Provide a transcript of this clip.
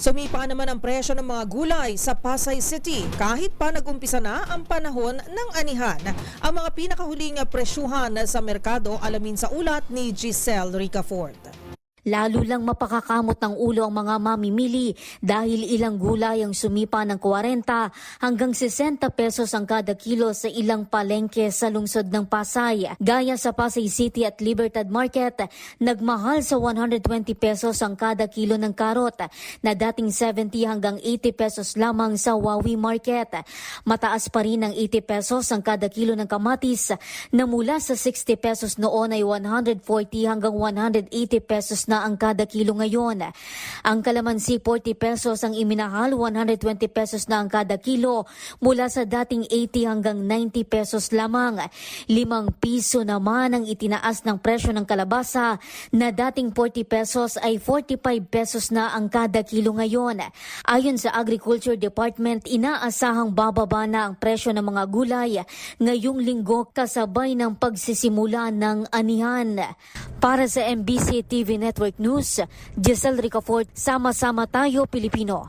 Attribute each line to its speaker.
Speaker 1: Sumipa naman ang presyo ng mga gulay sa Pasay City kahit pa nag-umpisa na ang panahon ng anihan. Ang mga pinakahuling presyuhan sa merkado alamin sa ulat ni Giselle Ricafort.
Speaker 2: Lalo lang mapakakamot ng ulo ang mga mamimili dahil ilang gulay ang sumipa ng 40 hanggang 60 pesos ang kada kilo sa ilang palengke sa lungsod ng Pasay. Gaya sa Pasay City at Libertad Market, nagmahal sa 120 pesos ang kada kilo ng karot na dating 70 hanggang 80 pesos lamang sa Wawi Market. Mataas pa rin ang 80 pesos ang kada kilo ng kamatis na mula sa 60 pesos noon ay 140 hanggang 180 pesos na ang kada kilo ngayon. Ang kalamansi 40 pesos ang iminahal, 120 pesos na ang kada kilo mula sa dating 80 hanggang 90 pesos lamang. Limang piso naman ang itinaas ng presyo ng kalabasa na dating 40 pesos ay 45 pesos na ang kada kilo ngayon. Ayon sa Agriculture Department, inaasahang bababa na ang presyo ng mga gulay ngayong linggo kasabay ng pagsisimula ng anihan. Para sa MBC TV Network News, Giselle Ricafort, Sama-sama Tayo Pilipino.